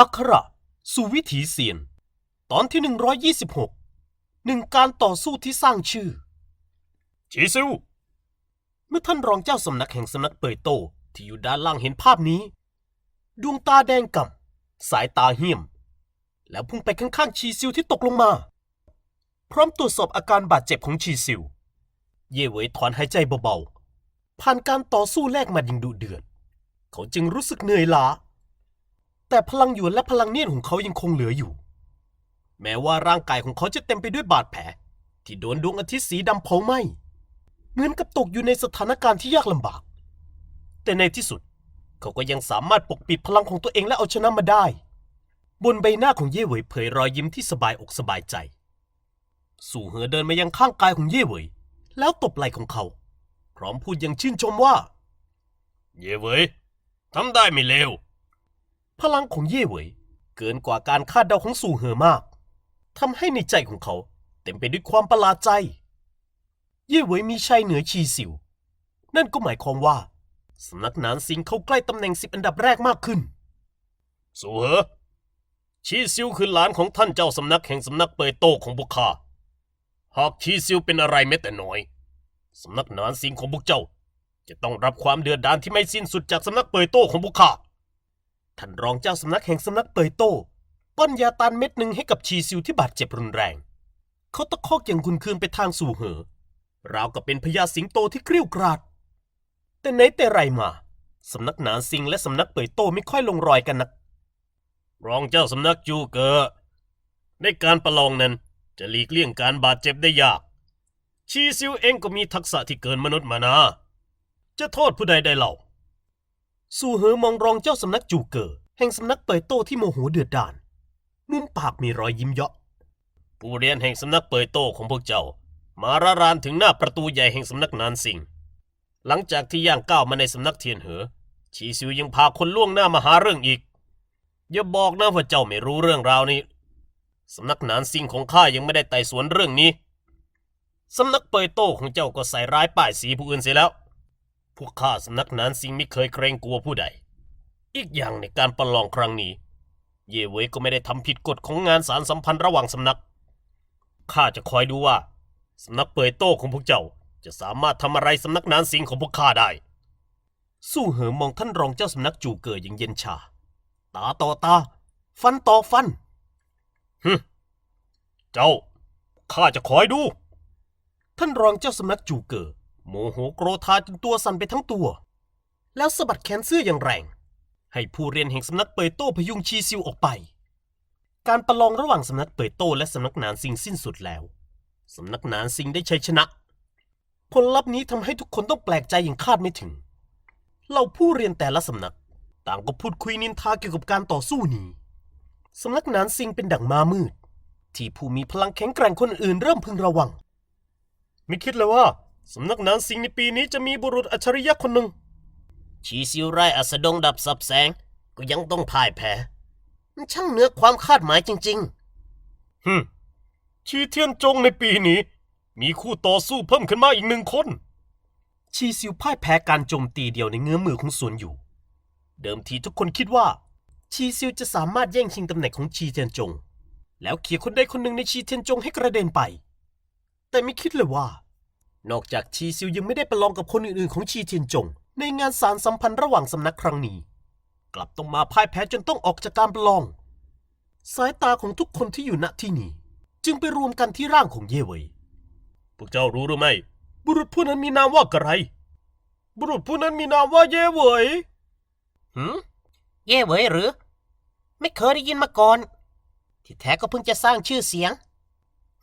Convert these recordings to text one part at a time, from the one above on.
อักขระสู่วิถีเสียน ตอนที่ 126หนึ่งการต่อสู้ที่สร้างชื่อชีซิวเมื่อท่านรองเจ้าสำนักแห่งสำนักเปยโตที่อยู่ด้านล่างเห็นภาพนี้ ดวงตาแดงก่ำสายตาเหี้ยม แล้วพุ่งไปข้างๆชีซิวที่ตกลงมา พร้อมตรวจสอบอาการบาดเจ็บของชีซิว เย่เหวยถอนหายใจเบาๆ ผ่านการต่อสู้แลกหมายิงดุเดือด เขาจึงรู้สึกเหนื่อยล้า แต่พลังหยวนและพลังเนียนของเขายังคงเหลืออยู่ แม้ว่าร่างกายของเขาจะเต็มไปด้วยบาดแผล ที่โดนดวงอาทิตย์สีดำเผาไหม้เหมือนกับตกอยู่ในสถานการณ์ที่ยากลำบาก แต่ในที่สุด เขาก็ยังสามารถปกปิดพลังของตัวเองและเอาชนะมาได้ บนใบหน้าของเย่เหวยเผยรอยยิ้มที่สบายอกสบายใจ สู่เหอเดินมายังข้างกายของเย่เหวยแล้วตบไหล่ของเขา พร้อมพูดอยังชื่นชมว่า เย่เหวยทำได้ไม่เลว พลังของเย่เหวยเกินกว่าการคาดเดาของสู่เหอมากทำให้ในใจของเขาเต็มไปด้วยความประหลาดใจ เย่เหวยมีชัยเหนือชีสิว นั่นก็หมายความว่าสำนักหนานสิงเข้าใกล้ตำแหน่งสิบอันดับแรกมากขึ้น สู่เหอชีซิวคือหลานของท่านเจ้าสำนักแห่งสำนักเปยโตของพวกข้าหากชีซิวเป็นอะไรแม้แต่น้อย สำนักหนานสิงของพวกเจ้า จะต้องรับความเดือดดาลที่ไม่สิ้นสุดจากสำนักเปยโตของพวกข้า ท่านรองเจ้าสำนักแห่งสำนักเปยโต้ป้อนยาตานเม็ดหนึ่งให้กับชีซิวที่บาดเจ็บรุนแรง เขาตะคอกอย่างคุณคืนไปทางสู่เหอราวกับเป็นพญาสิงโตที่เกรี้ยวกราด แต่ไหนแต่ไรมา สำนักหนานสิงและสำนักเปยโตไม่ค่อยลงรอยกันนัก รองเจ้าสำนักจูเกอในการประลองนั้นจะหลีกเลี่ยงการบาดเจ็บได้ยาก ชีซิวเองก็มีทักษะที่เกินมนุษย์มานาจะโทษผู้ใดได้เล่า สู่เหอมองรองเจ้าสำนักจูเกอแห่งสำนักเปยโต้ที่โมโหเดือดดาลมุมปากมีรอยยิ้มเยาะผู้เรียนแห่งสำนักเปยโต้ของพวกเจ้า มาระรานถึงหน้าประตูใหญ่แห่งสำนักนานสิงหลังจากที่ย่างก้าวมาในสำนักเทียนเหอ ชีซิวยังพาคนล่วงหน้ามาหาเรื่องอีก อย่าบอกนะว่าเจ้าไม่รู้เรื่องราวนี้สำนักนานสิงของข้ายังไม่ได้ไต่สวนเรื่องนี้สำนักเปยโต้ของเจ้าก็ใส่ร้ายป้ายสีผู้อื่นเสียแล้ว พวกข้าสำนักหนานสิงไม่เคยเกรงกลัวผู้ใด อีกอย่างในการประลองครั้งนี้ เยเวยก็ไม่ได้ทำผิดกฎของงานสารสัมพันธ์ระหว่างสำนัก ข้าจะคอยดูว่าสำนักเปยโต้ของพวกเจ้าจะสามารถทำอะไรสำนักนานสิงของพวกข้าได้ สู้เหอมองท่านรองเจ้าสำนักจูเกออย่างเย็นชา ตาต่อตา ฟันต่อฟันฮึเจ้า ข้าจะคอยดู ท่านรองเจ้าสำนักจูเกอ โมโหโกรธาจนตัวสั่นไปทั้งตัว แล้วสะบัดแขนเสื้ออย่างแรง ให้ผู้เรียนแห่งสำนักเปยโต้พยุงชีซิวออกไป การประลองระหว่างสำนักเปยโต้และสำนักนานซิงสิ้นสุดแล้วสำนักนานซิงได้ชัยชนะ ผลลัพธ์นี้ทำให้ทุกคนต้องแปลกใจอย่างคาดไม่ถึงเราผู้เรียนแต่ละสำนัก ต่างก็พูดคุยนินทาเกี่ยวกับการต่อสู้นี้สำนักนานซิงเป็นดั่งมามืด ที่ผู้มีพลังแข็งแกร่งคนอื่นเริ่มพึงระวัง ไม่คิดเลยว่า สำนักนานซิงในปีนี้จะมีบุรุษอัจฉริยะคนหนึ่ง ชีซิวไร่อัสดงดับสับแสง ก็ยังต้องพ่ายแพ้มันช่างเหนือความคาดหมายจริงๆฮึมชีเทียนจงในปีนี้ มีคู่ต่อสู้เพิ่มขึ้นมาอีกหนึ่งคน ชีซิวพ่ายแพ้การโจมตีเดียวในเงื้อมือของสวนอยู่ เดิมทีทุกคนคิดว่า ชีซิวจะสามารถแย่งชิงตำแหน่งของชีเทียนจง แล้วเขี่ยคนใดคนหนึ่งในชีเทียนจงให้กระเด็นไป แต่ไม่คิดเลยว่า นอกจากชีซิวยังไม่ได้ประลองกับคนอื่นๆของชีเทียนจง ในงานสารสัมพันธ์ระหว่างสำนักครั้งนี้ กลับต้องมาพ่ายแพ้จนต้องออกจากการประลอง สายตาของทุกคนที่อยู่ณที่นี้ จึงไปรวมกันที่ร่างของเย่เวยพวกเจ้ารู้หรือไม่ บุรุษผู้นั้นมีนามว่าอะไร บุรุษผู้นั้นมีนามว่าเย่เวยหืมเย่เหวยหรือ ไม่เคยได้ยินมาก่อน ที่แท้ก็เพิ่งจะสร้างชื่อเสียง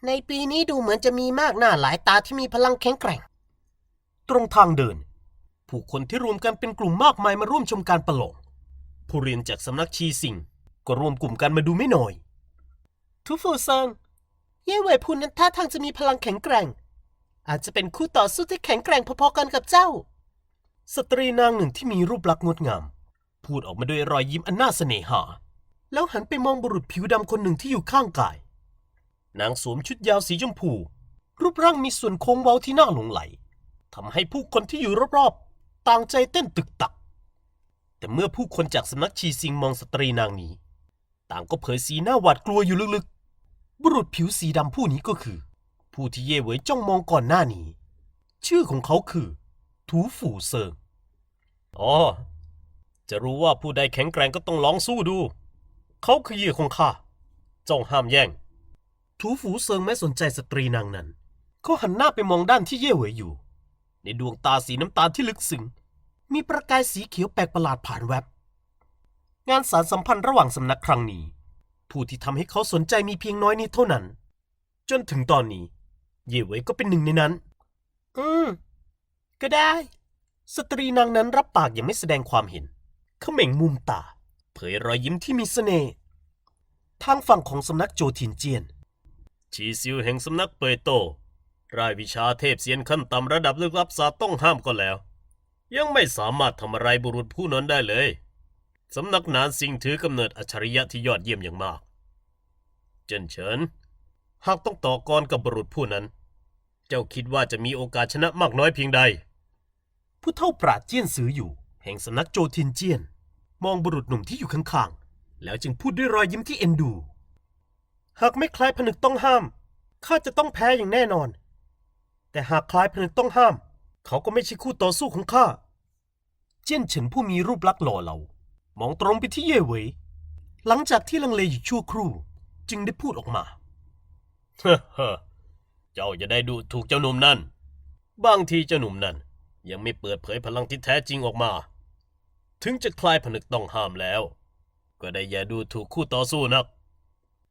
ในปีนี้ดูเหมือนจะมีมากหน้าหลายตาที่มีพลังแข็งแกร่ง ตรงทางเดิน ผู้คนที่รวมกันเป็นกลุ่มมากมายมาร่วมชมการประลองผู้เรียนจากสำนักชีสิงก็รวมกลุ่มกันมาดูไม่น้อย ทุฟูซังเย่เว่ยผู้นั้นท่าทางจะมีพลังแข็งแกร่ง อาจจะเป็นคู่ต่อสู้ที่แข็งแกร่งพอๆกันกับเจ้า สตรีนางหนึ่งที่มีรูปลักษณ์งดงาม พูดออกมาด้วยรอยยิ้มอันน่าเสน่หา แล้วหันไปมองบุรุษผิวดำคนหนึ่งที่อยู่ข้างกาย นางสวมชุดยาวสีชมพู รูปร่างมีส่วนโค้งเว้าที่น่าหลงไหลทำให้ผู้คนที่อยู่รอบๆ ต่างใจเต้นตึกตัก แต่เมื่อผู้คนจากสำนักชีซิงมองสตรีนางนี้ ต่างก็เผยสีหน้าหวาดกลัวอยู่ลึกๆ บุรุษผิวสีดำผู้นี้ก็คือ ผู้ที่เย่เหวยจ้องมองก่อนหน้านี้ ชื่อของเขาคือ ถูฝูเซิงอ๋อ จะรู้ว่าผู้ใดแข็งแกร่งก็ต้องลองสู้ดู เขาคือเหยื่อของข้าจ้องห้ามแย่ง ถูฝูเซิงไม่สนใจสตรีนางนั้น เขาหันหน้าไปมองด้านที่เย่เหวยอยู่ ในดวงตาสีน้ำตาลที่ลึกซึ้งมีประกายสีเขียวแปลกประหลาดผ่านแวบ งานสารสัมพันธ์ระหว่างสำนักครั้งนี้ ผู้ที่ทำให้เขาสนใจมีเพียงน้อยนิดเท่านั้น จนถึงตอนนี้ เย่เหวยก็เป็นหนึ่งในนั้น อืม ก็ได้ สตรีนางนั้นรับปากอย่างไม่แสดงความเห็นเขม่งมุมตา เผยรอยยิ้มที่มีเสน่ห์ทางฝั่งของสำนักโจทินเจียน ชีซิวแห่งสำนักเปยโตรายวิชาเทพเซียนขั้นต่ำระดับลึกลับศาสตร์ต้องห้ามก็แล้ว ยังไม่สามารถทำอะไรบุรุษผู้นั้นได้เลย สำนักนานสิงถือกำเนิดอัจฉริยะที่ยอดเยี่ยมอย่างมาก เจนเฉิน หากต้องต่อกรกับบุรุษผู้นั้น เจ้าคิดว่าจะมีโอกาสชนะมากน้อยเพียงใด ผู้เท่าปราดเจียนสืออยู่ แห่งสำนักโจทินเจียน มองบุรุษหนุ่มที่อยู่ข้างๆแล้วจึงพูดด้วยรอยยิ้มที่เอ็นดู หากไม่คลายผนึกต้องห้าม ข้าจะต้องแพ้อย่างแน่นอน แต่หากคลายผนึกต้องห้าม เขาก็ไม่ใช่คู่ต่อสู้ของข้า เจี้ยนเฉินผู้มีรูปลักษณ์หล่อเหลามองตรงไปที่เย่เหวย หลังจากที่ลังเลอยู่ชั่วครู่ จึงได้พูดออกมาเฮ้อเจ้าจะได้ดูถูกเจ้าหนุ่มนั่น บางทีเจ้าหนุ่มนั่น ยังไม่เปิดเผยพลังที่แท้จริงออกมา ถึงจะคลายผนึกต้องห้ามแล้ว ก็ได้อย่าดูถูกคู่ต่อสู้นัก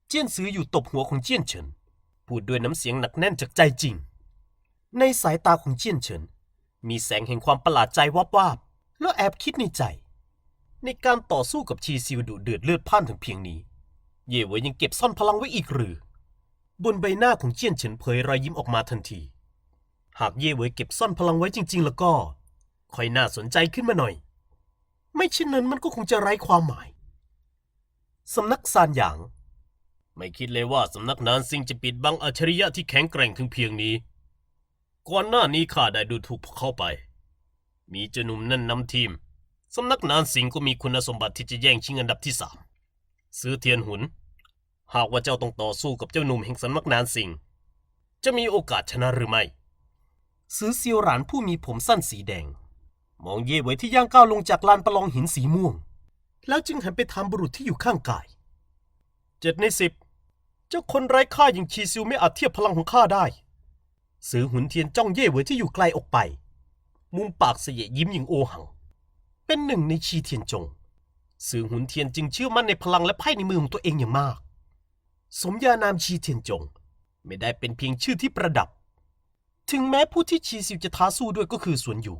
เจี้ยนซื้ออยู่ตบหัวของเจี้ยนเฉิน พูดด้วยน้ำเสียงหนักแน่นจากใจจริง ในสายตาของเจี้ยนเฉิน มีแสงแห่งความประหลาดใจวับวาบแล้วแอบคิดในใจ ในการต่อสู้กับชีซิวดุเดือดเลือดพ่านถึงเพียงนี้ เย่เวยยังเก็บซ่อนพลังไว้อีกหรือ บนใบหน้าของเจี้ยนเฉินเผยรอยยิ้มออกมาทันที หากเย่เวยเก็บซ่อนพลังไว้จริง ๆ แล้วก็ค่อยน่าสนใจขึ้นมาหน่อย ไม่เช่นนั้นมันก็คงจะไร้ความหมายสำนักซานหยาง ไม่คิดเลยว่าสำนักนานซิงจะปิดบังอัจฉริยะที่แข็งแกร่งถึงเพียงนี้ ก่อนหน้านี้ข้าได้ดูถูกพวกเขาไป มีเจ้าหนุ่มนั่นนำทีม สำนักนานสิงก็มีคุณสมบัติที่จะแย่งชิงอันดับที่สามซื้อเทียนหุน หากว่าเจ้าต้องต่อสู้กับเจ้าหนุ่มแห่งสำนักนานสิง จะมีโอกาสชนะหรือไม่ ซื้อเซียวหรานผู้มีผมสั้นสีแดง มองเย่ไว้ที่ย่างก้าวลงจากลานประลองหินสีม่วง แล้วจึงหันไปถามบุรุษที่อยู่ข้างกาย เจ็ดในสิบ เจ้าคนไร้ค่าอย่างชีซิวไม่อาจเทียบพลังของข้าได้ซือหุนเทียนจ้องเย่เหวยที่อยู่ไกลออกไป มุมปากเสยยิ้มอย่างโอหัง เป็นหนึ่งในชีเทียนจงซือหุนเทียนจึงเชื่อมั่นในพลังและไพ่ในมือของตัวเองอย่างมาก สมญานามชีเทียนจง ไม่ได้เป็นเพียงชื่อที่ประดับ ถึงแม้ผู้ที่ชีซิวจะท้าสู้ด้วยก็คือสวนอยู่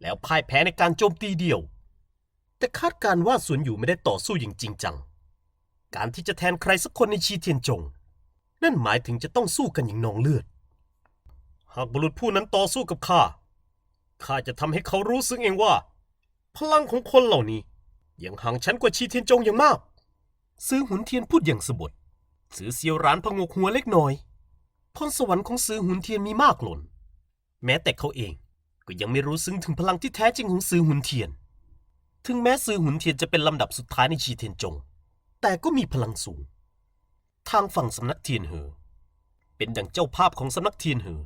แล้วพ่ายแพ้ในการโจมตีเดียว แต่คาดการณ์ว่าสวนอยู่ไม่ได้ต่อสู้อย่างจริงจัง การที่จะแทนใครสักคนในชีเทียนจง นั่นหมายถึงจะต้องสู้กันอย่างนองเลือด หากบุรุษผู้นั้นต่อสู้กับข้า ข้าจะทำให้เขารู้ซึ้งเองว่า พลังของคนเหล่านี้ยังห่างชั้นกว่าชีเทียนจงอย่างมาก ซื้อหุนเทียนพูดอย่างสบดซื้อเซียวร้านพงกหัวเล็กน้อยพรสวรรค์ของซื้อหุนเทียนมีมากหล่น แม้แต่เขาเองก็ยังไม่รู้ซึ้งถึงพลังที่แท้จริงของซื้อหุนเทียน ถึงแม้ซื้อหุนเทียนจะเป็นลำดับสุดท้ายในชีเทียนจง แต่ก็มีพลังสูง ทางฝั่งสำนักเทียนเหอ เป็นดังเจ้าภาพของสำนักเทียนเหอ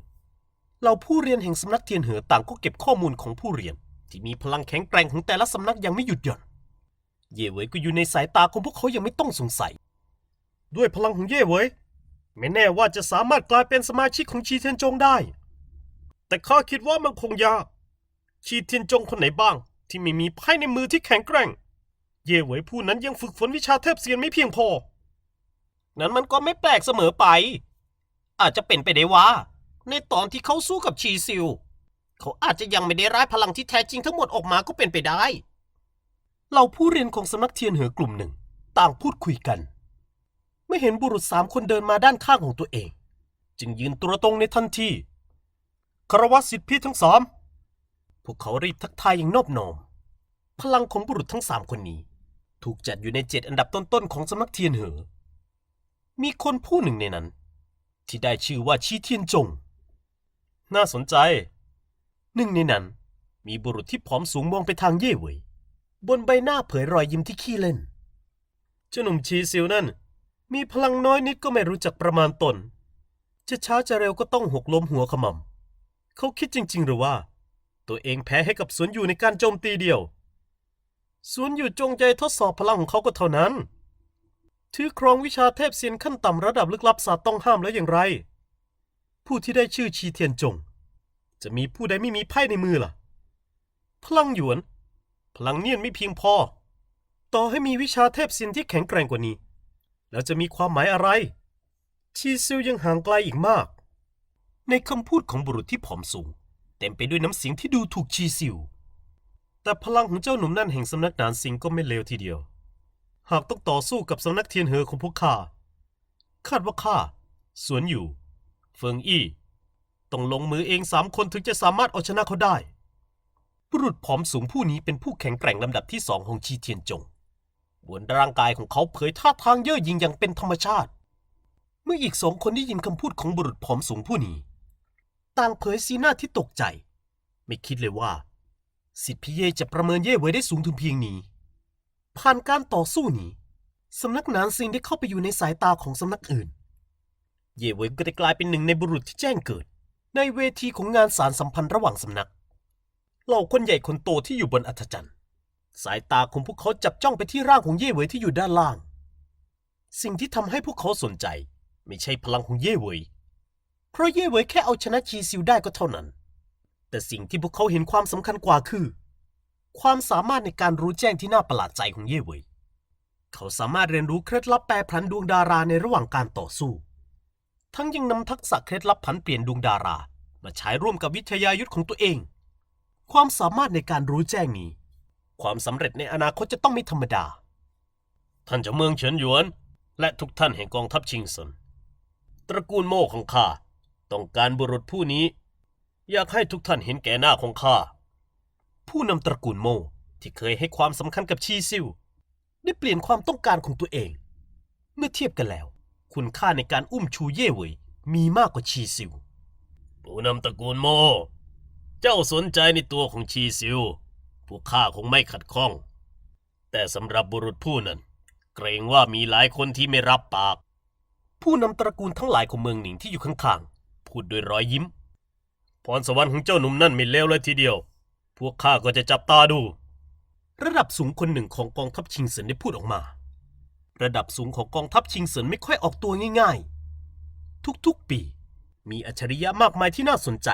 เหล่าผู้เรียนแห่งสำนักเทียนเหอต่างก็เก็บข้อมูลของผู้เรียน ที่มีพลังแข็งแกร่งของแต่ละสำนักยังไม่หยุดหย่อน เย่เวยก็อยู่ในสายตาของพวกเขายังไม่ต้องสงสัย ด้วยพลังของเย่เวยไม่แน่ว่าจะสามารถกลายเป็นสมาชิกของชีเทียนจงได้ แต่ข้าคิดว่ามันคงยากชีเทียนจงคนไหนบ้าง ที่ไม่มีไพ่ในมือที่แข็งแกร่ง เย่เหวยผู้นั้นยังฝึกฝนวิชาเทพเซียนไม่เพียงพอ นั้นมันก็ไม่แปลกเสมอไป อาจจะเป็นไปได้ว่า ในตอนที่เขาสู้กับชีซิล เขาอาจจะยังไม่ได้ร้ายพลังที่แท้จริงทั้งหมดออกมาก็เป็นไปได้เหล่าผู้เรียนของสำนักเทียนเหอกลุ่มหนึ่ง ต่างพูดคุยกันเมื่อเห็นบุรุษสามคนเดินมาด้านข้างของตัวเอง จึงยืนตัวตรงในทันทีคารวะสิทธิพี่ทั้งสามพวกเขารีบทักทายอย่างนอบน้อม พลังของบุรุษทั้งสามคนนี้ ถูกจัดอยู่ในเจ็ดอันดับต้นๆของสำนักเทียนเหอ มีคนผู้หนึ่งในนั้น ที่ได้ชื่อว่าชีเทียนจง น่าสนใจ หนึ่งในนั้น มีบุรุษที่ผอมสูงมองไปทางเย่เวยบนใบหน้าเผยรอยยิ้มที่ขี้เล่น เจ้าหนุ่มชีซิลนั่น มีพลังน้อยนิดก็ไม่รู้จักประมาณตน จะช้าจะเร็วก็ต้องหกล้มหัวขมำเขาคิดจริง ๆ หรือว่า ตัวเองแพ้ให้กับสวนอยู่ในการโจมตีเดียว สวนอยู่จงใจทดสอบพลังของเขาก็เท่านั้น ถือครองวิชาเทพเซียนขั้นต่ำระดับลึกลับศาสตร์ต้องห้ามแล้วอย่างไร ผู้ที่ได้ชื่อชีเทียนจง จะมีผู้ใดไม่มีไพ่ในมือล่ะ พลังหยวน พลังเนียนไม่เพียงพอ ต่อให้มีวิชาเทพเซียนที่แข็งแกร่งกว่านี้ แล้วจะมีความหมายอะไร ชีซิลยังห่างไกลอีกมาก ในคำพูดของบุรุษที่ผอมสูง เต็มไปด้วยน้ำเสียงที่ดูถูกชีซิล แต่พลังของเจ้าหนุ่มนั่นแห่งสำนักนานสิงก็ไม่เลวทีเดียว หากต้องต่อสู้กับสำนักเทียนเหอของพวกข้า คาดว่าข้า สวนอยู่ เฟิงอี้ ต้องลงมือเองสามคนถึงจะสามารถเอาชนะเขาได้ บุรุษผอมสูงผู้นี้เป็นผู้แข็งแกร่งลำดับที่สองของชีเทียนจงบนร่างกายของเขาเผยท่าทางเย่อหยิ่งอย่างเป็นธรรมชาติ เมื่ออีกสองคนได้ยินคำพูดของบุรุษผอมสูงผู้นี้ ต่างเผยสีหน้าที่ตกใจ ไม่คิดเลยว่า สิทธิพี่เย่จะประเมินเย่ไว้ได้สูงถึงเพียงนี้ ผ่านการต่อสู้นี้สำนักหนานซิงได้เข้าไปอยู่ในสายตาของสำนักอื่น เย่เวยก็ได้กลายเป็นหนึ่งในบุรุษที่แจ้งเกิด ในเวทีของงานสารสัมพันธ์ระหว่างสำนัก เหล่าคนใหญ่คนโตที่อยู่บนอัฐจันทร์ สายตาของพวกเขาจับจ้องไปที่ร่างของเย่เวยที่อยู่ด้านล่าง สิ่งที่ทำให้พวกเขาสนใจ ไม่ใช่พลังของเย่เวยเพราะเย่เวยแค่เอาชนะชีซิวได้ก็เท่านั้น แต่สิ่งที่พวกเขาเห็นความสำคัญกว่าคือ ความสามารถในการรู้แจ้งที่น่าประหลาดใจของเย่เวยเขาสามารถเรียนรู้เคล็ดลับแปรผันดวงดาราในระหว่างการต่อสู้ ทั้งยังนำทักษะเคล็ดลับผันเปลี่ยนดวงดารา มาใช้ร่วมกับวิทยายุทธของตัวเอง ความสามารถในการรู้แจ้งนี้ ความสำเร็จในอนาคตจะต้องไม่ธรรมดา ท่านเจ้าเมืองเฉินหยวน และทุกท่านแห่งกองทัพชิงซนตระกูลโม่ของข้าต้องการบุรุษผู้นี้ อยากให้ทุกท่านเห็นแก่หน้าของข้า ผู้นำตระกูลโม่ที่เคยให้ความสำคัญกับชีซิวได้เปลี่ยนความต้องการของตัวเอง เมื่อเทียบกันแล้ว คุณค่าในการอุ้มชูเย่เหวยมีมากกว่าชีซิว ผู้นำตระกูลโม่เจ้าสนใจในตัวของชีซิว พวกข้าคงไม่ขัดข้อง แต่สำหรับบุรุษผู้นั้น เกรงว่ามีหลายคนที่ไม่รับปาก ผู้นำตระกูลทั้งหลายของเมืองหนิงที่อยู่ข้างๆ พูดด้วยรอยยิ้ม พรสวรรค์ของเจ้าหนุ่มนั่นไม่เลวเลยทีเดียว พวกข้าก็จะจับตาดู ระดับสูงคนหนึ่งของกองทัพชิงเซินได้พูดออกมา ระดับสูงของกองทัพชิงเซินไม่ค่อยออกตัวง่ายๆ ทุกๆปี มีอัจฉริยะมากมายที่น่าสนใจ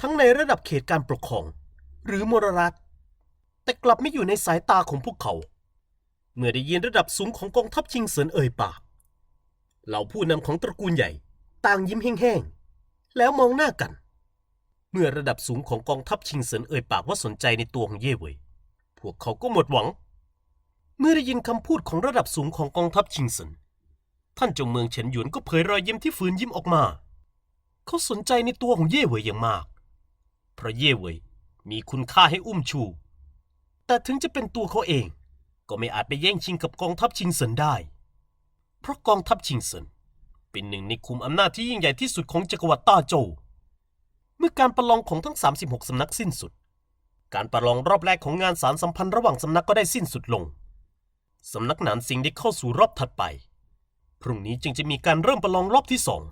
ทั้งในระดับเขตการปกครอง หรือมรรัฐ แต่กลับไม่อยู่ในสายตาของพวกเขา เมื่อได้ยินระดับสูงของกองทัพชิงเซินเอ่ยปาก เหล่าผู้นำของตระกูลใหญ่ ต่างยิ้มแห้งๆแล้วมองหน้ากัน เมื่อระดับสูงของกองทัพชิงเซินเอ่ยปากว่าสนใจในตัวของเย่เว่ยพวกเขาก็หมดหวัง เมื่อได้ยินคำพูดของระดับสูงของกองทัพชิงเซินท่านเจงเมืองเฉินหยวนก็เผยรอยยิ้มที่ฝืนยิ้มออกมา เขาสนใจในตัวของเย่เว่ยอย่างมาก เพราะเย่เว่ยมีคุณค่าให้อุ้มชู แต่ถึงจะเป็นตัวเขาเอง ก็ไม่อาจไปแย่งชิงกับกองทัพชิงเซินได้ เพราะกองทัพชิงเซินเป็นหนึ่งในคุมอำนาจที่ยิ่งใหญ่ที่สุดของจักรวรรดิต้าโจว มื่อการประลองของทั้ง 36 สำนักสิ้นสุด การประลองรอบแรกของงานสารสัมพันธ์ระหว่างสำนักก็ได้สิ้นสุดลง สำนักหนานสิงได้เข้าสู่รอบถัดไป พรุ่งนี้จึงจะมีการเริ่มประลองรอบที่สอง